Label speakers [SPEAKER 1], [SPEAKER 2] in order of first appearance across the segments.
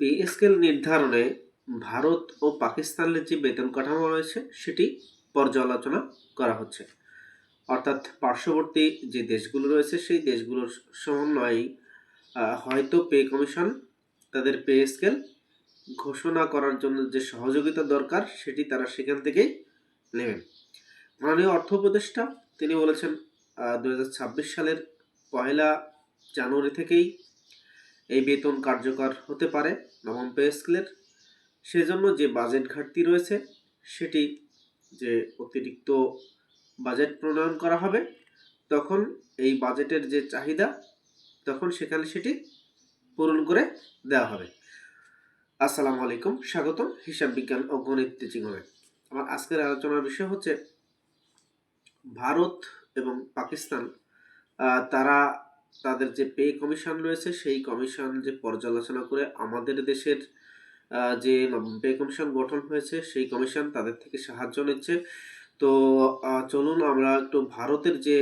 [SPEAKER 1] Pay scale নির্ধারণে ভারত ও পাকিস্তানের যে বেতন কাঠামো রয়েছে, সেটি পর্যালোচনা করা হচ্ছে। অর্থাৎ পার্শ্ববর্তী যে দেশগুলো রয়েছে, সেই দেশগুলোর সমন্বয়ে হয়তো পে কমিশন তাদের পে স্কেল ঘোষণা করার জন্য যে সহযোগিতা দরকার, সেটি তারা সেখান থেকেই নেবেন। মাননীয় অর্থ উপদেষ্টা, তিনি বলেছেন দু হাজার ছাব্বিশ সালের পয়লা জানুয়ারি থেকেই এই বেতন কার্যকর হতে পারে নবম পে স্কেলের। সেজন্য যে বাজেট ঘাটতি রয়েছে, সেটি যে অতিরিক্ত বাজেট প্রণয়ন করা হবে, তখন এই বাজেটের যে চাহিদা, তখন সেখানে সেটি পূরণ করে দেওয়া হবে। আসসালামু আলাইকুম, স্বাগতম হিসাব বিজ্ঞান ও গণিত টিচিংয়ে আমার আজকের আলোচনার বিষয় হচ্ছে, ভারত এবং পাকিস্তান তারা তাদের যে পে কমিশন রয়েছে, সেই কমিশন যে পর্যালোচনা করে আমাদের দেশের যে পে কমিশন গঠন হয়েছে, সেই কমিশন তাদের থেকে সাহায্য নিচ্ছে। তো চলুন আমরা একটু ভারতের যে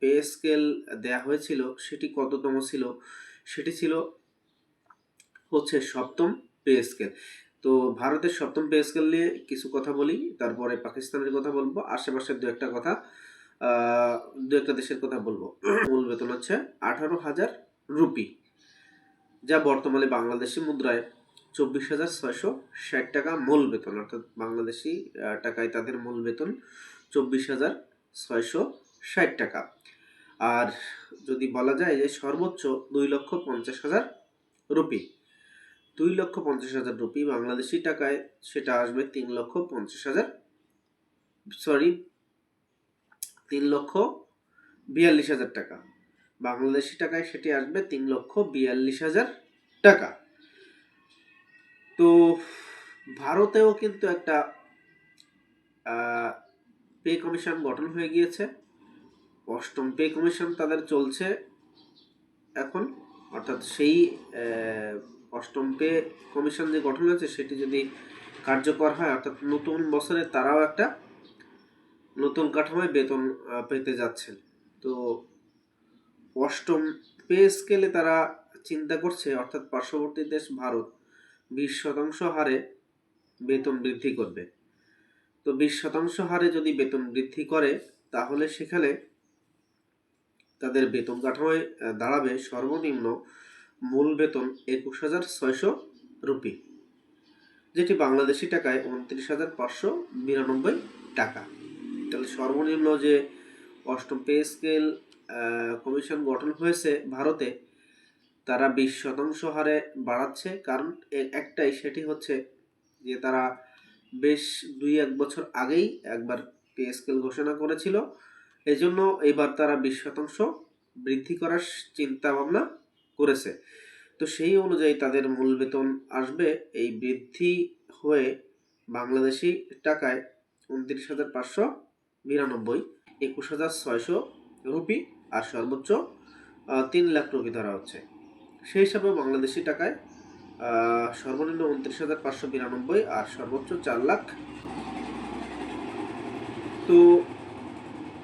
[SPEAKER 1] পে স্কেল দেয়া হয়েছিল, সেটি কততম ছিল? সেটি ছিল হচ্ছে সপ্তম পে স্কেল তো, ভারতের সপ্তম পে স্কেল নিয়ে কিছু কথা বলি, তারপরে পাকিস্তানের কথা বলব। আশেপাশের দু একটা কথা দু একটা দেশের কথা বলব। মূল বেতন হচ্ছে আঠারো হাজার রুপি, যা বর্তমানে বাংলাদেশি মুদ্রায় চব্বিশ হাজার ছয়শো ষাট টাকা মূল বেতন, অর্থাৎ বাংলাদেশি টাকায় তাদের মূল বেতন চব্বিশ হাজার ছয়শো ষাট টাকা। আর যদি বলা যায় যে সর্বোচ্চ দুই লক্ষ পঞ্চাশ হাজার রুপি, দুই লক্ষ পঞ্চাশ হাজার রুপি বাংলাদেশি টাকায় সেটা আসবে তিন লক্ষ পঞ্চাশ হাজার সরি তিন লক্ষ বিয়াল্লিশ হাজার টাকা। বাংলাদেশি টাকায় সেটি আসবে তিন লক্ষ বিয়াল্লিশ হাজার টাকা। তো ভারতেও কিন্তু একটা পে কমিশন গঠন হয়ে গিয়েছে। অষ্টম পে কমিশন তাদের চলছে এখন। অর্থাৎ সেই অষ্টম পে কমিশন যে গঠন হয়েছে সেটি যদি কার্যকর হয়, অর্থাৎ নতুন বছরে তারাও একটা নতুন কাঠামোয় বেতন পেতে যাচ্ছেন। তো অষ্টম পে স্কেলে তারা চিন্তা করছে, অর্থাৎ পার্শ্ববর্তী দেশ ভারত বিশ শতাংশ হারে বেতন বৃদ্ধি করবে। তো বিশ শতাংশ হারে যদি বেতন বৃদ্ধি করে, তাহলে সেখানে তাদের বেতন কাঠামোয় দাঁড়াবে সর্বনিম্ন মূল বেতন একুশ হাজার ছয়শো রুপি, যেটি বাংলাদেশি টাকায় উনত্রিশ হাজার পাঁচশো বিরানব্বই টাকা। তাহলে সর্বনিম্ন যে অষ্টম পে স্কেল কমিশন গঠন হয়েছে ভারতে, তারা বিশ শতাংশ হারে বাড়াচ্ছে। কারণ একটাই, সেটি হচ্ছে যে তারা বেশ দুই এক বছর আগেই একবার পে স্কেল ঘোষণা করেছিল। এজন্য এবার তারা বিশ শতাংশ বৃদ্ধি করার চিন্তা ভাবনা করেছে। তো সেই অনুযায়ী তাদের মূল বেতন আসবে। এই বৃদ্ধি হয়ে বাংলাদেশি টাকায় উনত্রিশ হাজার পাঁচশো বিরানব্বই একুশ হাজার ছয়শো রুপি আর সর্বোচ্চ তিন লাখ রুপি ধরা হচ্ছে। সেই হিসাবে বাংলাদেশি টাকায় সর্বনিম্ন উনত্রিশ হাজার পাঁচশো বিরানব্বই আর সর্বোচ্চ চার লাখ। তো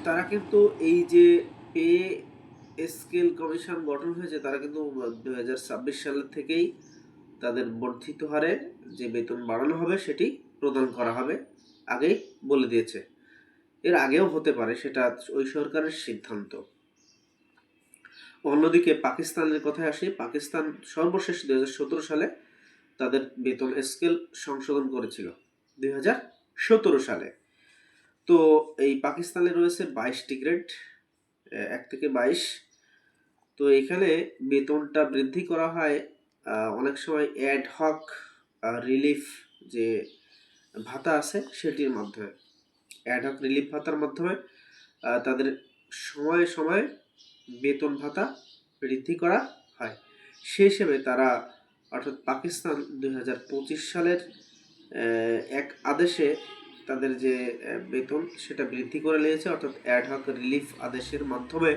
[SPEAKER 1] তারা কিন্তু এই যে পে স্কেল কমিশন গঠন হয়েছে, তারা কিন্তু দু হাজার ছাব্বিশ সালের থেকেই তাদের বর্ধিত হারে যে বেতন বাড়ানো হবে, সেটি প্রদান করা হবে, আগেই বলে দিয়েছে। এর আগেও হতে পারে, সেটা ওই সরকারের সিদ্ধান্ত। অন্যদিকে পাকিস্তানের কথায় আসি, পাকিস্তান সর্বশেষ দুই হাজার সতেরো সালে তাদের বেতন স্কেল সংশোধন করেছিল, দুই হাজার সতেরো সালে। তো এই পাকিস্তানে রয়েছে বাইশটি গ্রেড এক থেকে বাইশ। তো এখানে বেতনটা বৃদ্ধি করা হয় অনেক সময় অ্যাড হক রিলিফ যে ভাতা আছে, সেটির মাধ্যমে। অ্যাড হক রিলিফ ভাতার মাধ্যমে তাদের সময়ে সময়ে বেতন ভাতা বৃদ্ধি করা হয়। সে হিসেবে তারা অর্থাৎ পাকিস্তান দুই হাজার পঁচিশ সালের এক আদেশে তাদের যে বেতন সেটা বৃদ্ধি করে নিয়েছে। অর্থাৎ অ্যাডহক রিলিফ আদেশের মাধ্যমে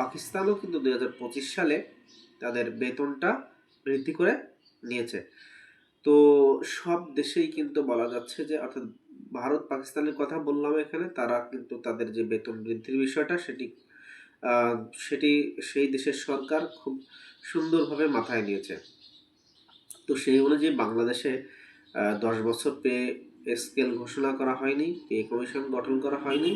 [SPEAKER 1] পাকিস্তানও কিন্তু দুই হাজার পঁচিশ সালে তাদের বেতনটা বৃদ্ধি করে নিয়েছে। তো সব দেশেই কিন্তু বলা যাচ্ছে যে, অর্থাৎ ভারত পাকিস্তানের কথা বললাম এখানে, তারা কিন্তু তাদের যে বেতন বৃদ্ধির বিষয়টা সেটি সেটি সেই দেশের সরকার খুব সুন্দরভাবে মাথায় নিয়েছে। তো সেই অনুযায়ী বাংলাদেশে দশ বছর পে স্কেল ঘোষণা করা হয়নি পে কমিশন গঠন করা হয়নি।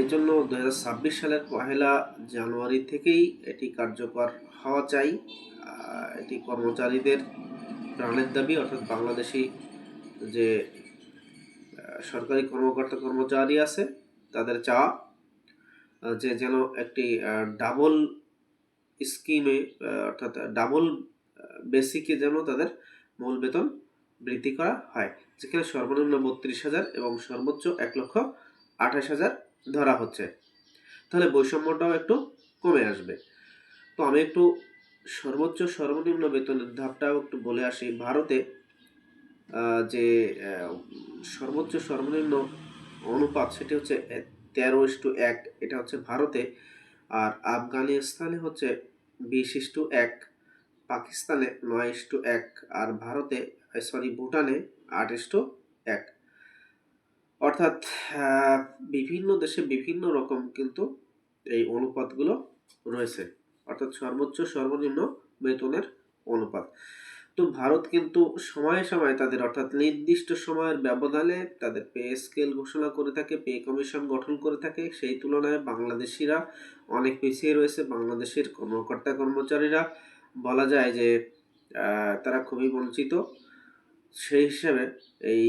[SPEAKER 1] এই জন্য দুহাজার ছাব্বিশ সালের পহেলা জানুয়ারি থেকেই এটি কার্যকর হওয়া চাই। এটি কর্মচারীদের প্রাণের দাবি, অর্থাৎ বাংলাদেশি যে সরকারি কর্মকর্তা কর্মচারী আছে, তাদের চাওয়া যে যেন একটি ডাবল স্কিমে অর্থাৎ ডাবল বেসিকে যেন তাদের মূল বেতন বৃদ্ধি করা হয়। যেখানে সর্বনিম্ন বত্রিশ হাজার এবং সর্বোচ্চ এক লক্ষ আঠাশ হাজার ধরা হচ্ছে। তাহলে বৈষম্যটাও একটু কমে আসবে। তো আমি একটু সর্বোচ্চ সর্বনিম্ন বেতনের ধাপটাও একটু বলে আসি। ভারতে যে সর্বোচ্চ সর্বনিম্ন অনুপাত সেটি হচ্ছে তেরো ইস্টু এক, এটা হচ্ছে ভারতে। আর আফগানিস্তানে হচ্ছে বিশ ইস্টু এক, পাকিস্তানে নয় ইস্টু এক, আর ভারতে সরি ভুটানে আট ইস্টু এক। অর্থাৎ বিভিন্ন দেশে বিভিন্ন রকম কিন্তু এই অনুপাতগুলো রয়েছে। অর্থাৎ সর্বোচ্চ সর্বনিম্ন বেতনের অনুপাত। তো ভারত কিন্তু সময়ে সময়ে তাদের অর্থাৎ নির্দিষ্ট সময়ের ব্যবধানে তাদের পে স্কেল ঘোষণা করে থাকে, পে কমিশন গঠন করে থাকে। সেই তুলনায় বাংলাদেশিরা অনেক পিছিয়ে রয়েছে, বাংলাদেশের কর্মকর্তা কর্মচারীরা। বলা যায় যে তারা খুবই বঞ্চিত। সেই হিসাবে এই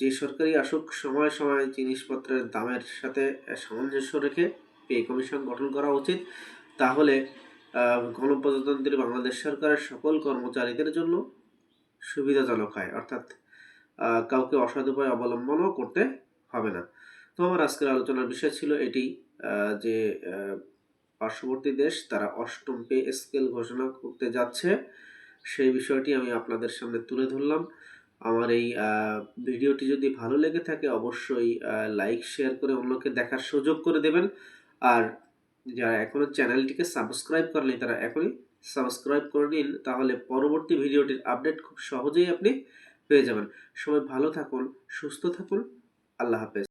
[SPEAKER 1] যে সরকারি আসুক, সময় সময় জিনিসপত্রের দামের সাথে সামঞ্জস্য রেখে পে কমিশন গঠন করা উচিত। তাহলে গণপ্রজাতন্ত্রী বাংলাদেশ সরকারের সকল কর্মচারীদের জন্য সুবিধাজনক হয়। অর্থাৎ কাউকে অসৎ উপায় অবলম্বনও করতে হবে না। তো আমার আজকের আলোচনার বিষয় ছিল এটি যে পার্শ্ববর্তী দেশ, তারা অষ্টম পে স্কেল ঘোষণা করতে যাচ্ছে। সেই বিষয়টি আমি আপনাদের সামনে তুলে ধরলাম। আমার এই ভিডিওটি যদি ভালো লেগে থাকে, অবশ্যই লাইক, শেয়ার করে অন্যকে দেখার সুযোগ করে দেবেন। আর যারা এখনও চ্যানেলটিকে সাবস্ক্রাইব করেনি তারা এখনই সাবস্ক্রাইব করে নিন, তাহলে পরবর্তী ভিডিওটির আপডেট খুব সহজেই আপনি পেয়ে যাবেন। সবাই ভালো থাকুন, সুস্থ থাকুন, আল্লাহ হাফেজ।